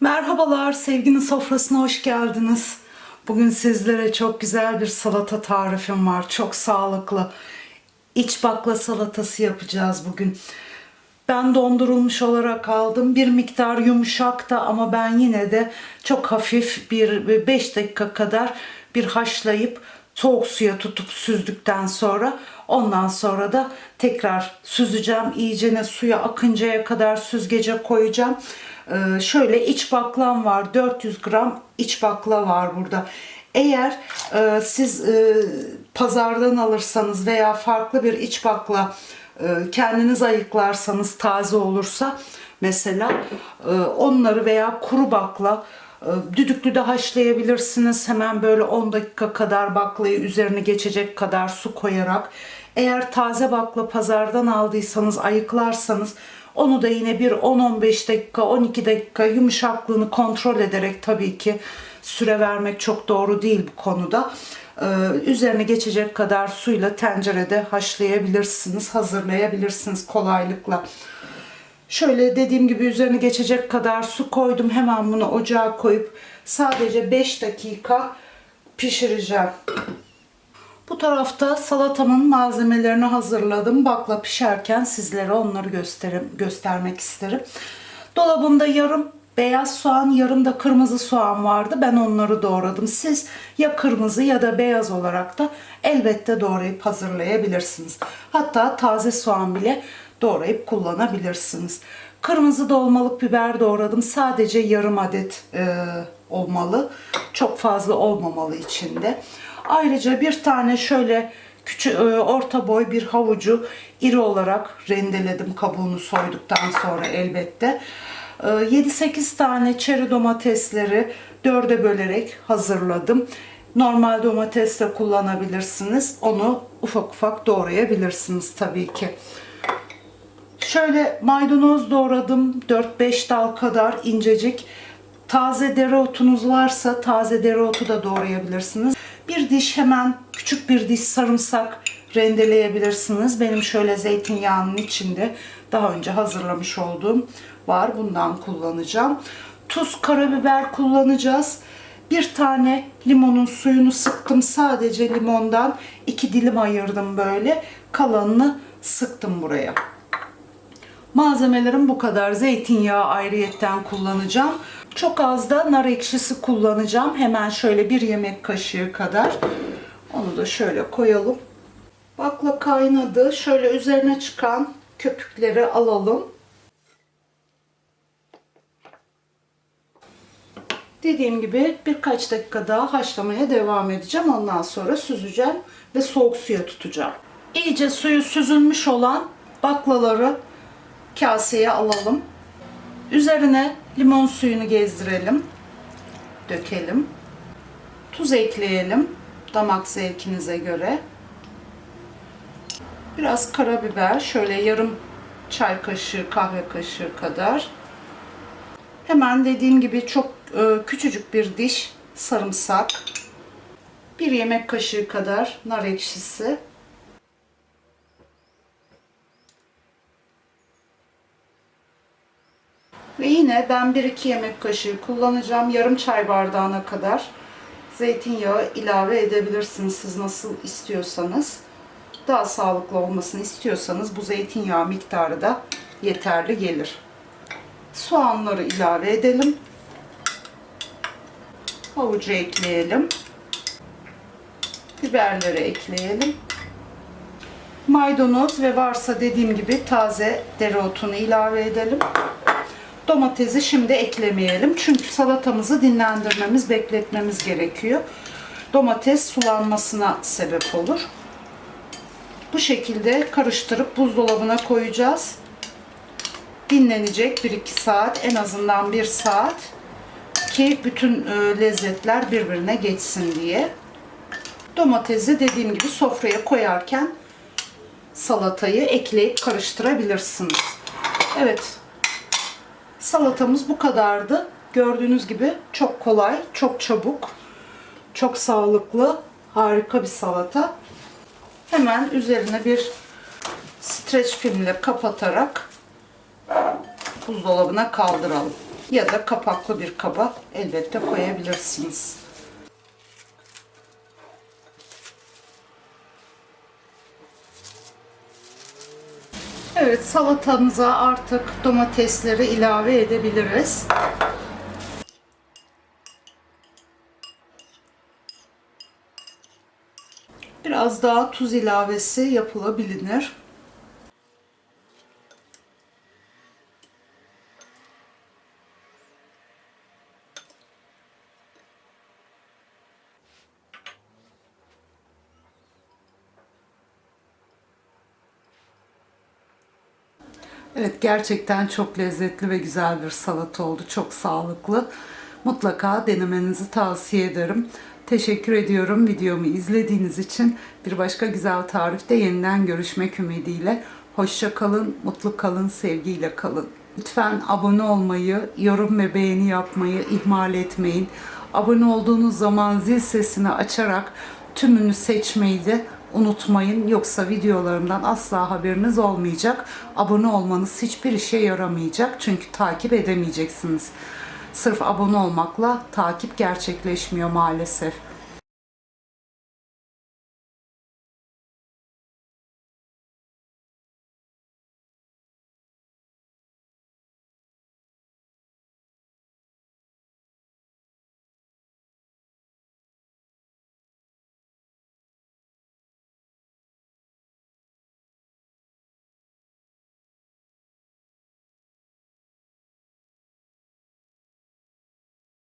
Merhabalar, sevginin sofrasına hoş geldiniz. Bugün sizlere çok güzel bir salata tarifim var. Çok sağlıklı. İç bakla salatası yapacağız bugün. Ben dondurulmuş olarak aldım. Bir miktar yumuşak da ama ben yine de çok hafif bir 5 dakika kadar bir haşlayıp soğuk suya tutup süzdükten sonra ondan sonra da tekrar süzeceğim. İyicene suya akıncaya kadar süzgece koyacağım. Ee, şöyle iç baklam var. 400 gram iç bakla var burada. Eğer e, siz e, pazardan alırsanız veya farklı bir iç bakla e, kendiniz ayıklarsanız taze olursa mesela e, onları veya kuru bakla düdüklüde haşlayabilirsiniz. Hemen böyle 10 dakika kadar baklayı üzerine geçecek kadar su koyarak. Eğer taze bakla pazardan aldıysanız ayıklarsanız onu da yine bir 10-15 dakika, 12 dakika yumuşaklığını kontrol ederek tabii ki süre vermek çok doğru değil bu konuda. Ee, üzerine geçecek kadar suyla tencerede haşlayabilirsiniz, hazırlayabilirsiniz kolaylıkla. Şöyle dediğim gibi üzerine geçecek kadar su koydum. Hemen bunu ocağa koyup sadece 5 dakika pişireceğim. Bu tarafta salatamın malzemelerini hazırladım. Bakla pişerken sizlere onları gösterim, göstermek isterim. Dolabımda yarım beyaz soğan, yarım da kırmızı soğan vardı. Ben onları doğradım. Siz ya kırmızı ya da beyaz olarak da elbette doğrayıp hazırlayabilirsiniz. Hatta taze soğan bile doğrayıp kullanabilirsiniz. Kırmızı dolmalık biber doğradım. Sadece yarım adet e, olmalı. Çok fazla olmamalı içinde. Ayrıca bir tane şöyle küçük orta boy bir havucu iri olarak rendeledim kabuğunu soyduktan sonra elbette. 7-8 tane çeri domatesleri dörde bölerek hazırladım. Normal domates de kullanabilirsiniz. Onu ufak ufak doğrayabilirsiniz tabii ki. Şöyle maydanoz doğradım. 4-5 dal kadar incecik. Taze dereotunuz varsa taze dereotu da doğrayabilirsiniz. Bir diş hemen küçük bir diş sarımsak rendeleyebilirsiniz. Benim şöyle zeytinyağının içinde daha önce hazırlamış olduğum var. Bundan kullanacağım. Tuz, karabiber kullanacağız. Bir tane limonun suyunu sıktım. Sadece limondan iki dilim ayırdım böyle. Kalanını sıktım buraya. Malzemelerim bu kadar. Zeytinyağı ayrıyetten kullanacağım. Çok az da nar ekşisi kullanacağım. Hemen şöyle bir yemek kaşığı kadar. Onu da şöyle koyalım. Bakla kaynadı. Şöyle üzerine çıkan köpükleri alalım. Dediğim gibi birkaç dakika daha haşlamaya devam edeceğim. Ondan sonra süzeceğim ve soğuk suya tutacağım. İyice suyu süzülmüş olan baklaları kaseye alalım. Üzerine limon suyunu gezdirelim. Dökelim. Tuz ekleyelim. Damak zevkinize göre. Biraz karabiber. Şöyle yarım çay kaşığı, kahve kaşığı kadar. Hemen dediğim gibi çok e, küçücük bir diş sarımsak. Bir yemek kaşığı kadar nar ekşisi. Ve yine ben 1-2 yemek kaşığı kullanacağım. Yarım çay bardağına kadar zeytinyağı ilave edebilirsiniz siz nasıl istiyorsanız. Daha sağlıklı olmasını istiyorsanız bu zeytinyağı miktarı da yeterli gelir. Soğanları ilave edelim. Havucu ekleyelim. Biberleri ekleyelim. Maydanoz ve varsa dediğim gibi taze dereotunu ilave edelim. Domatesi şimdi eklemeyelim. Çünkü salatamızı dinlendirmemiz, bekletmemiz gerekiyor. Domates sulanmasına sebep olur. Bu şekilde karıştırıp buzdolabına koyacağız. Dinlenecek 1-2 saat, en azından 1 saat ki bütün e, lezzetler birbirine geçsin diye. Domatesi dediğim gibi sofraya koyarken salatayı ekleyip karıştırabilirsiniz. Evet, Salatamız bu kadardı. Gördüğünüz gibi çok kolay, çok çabuk, çok sağlıklı, harika bir salata. Hemen üzerine bir streç filmle kapatarak buzdolabına kaldıralım. ya da kapaklı bir kaba elbette koyabilirsiniz. Evet salatamıza artık domatesleri ilave edebiliriz. Biraz daha tuz ilavesi yapılabilir. Evet gerçekten çok lezzetli ve güzel bir salata oldu. Çok sağlıklı. Mutlaka denemenizi tavsiye ederim. Teşekkür ediyorum videomu izlediğiniz için. Bir başka güzel tarifte yeniden görüşmek ümidiyle. Hoşça kalın, mutlu kalın, sevgiyle kalın. Lütfen abone olmayı, yorum ve beğeni yapmayı ihmal etmeyin. Abone olduğunuz zaman zil sesini açarak tümünü seçmeyi de unutmayın. Yoksa videolarımdan asla haberiniz olmayacak. Abone olmanız hiçbir işe yaramayacak. Çünkü takip edemeyeceksiniz. Sırf abone olmakla takip gerçekleşmiyor maalesef.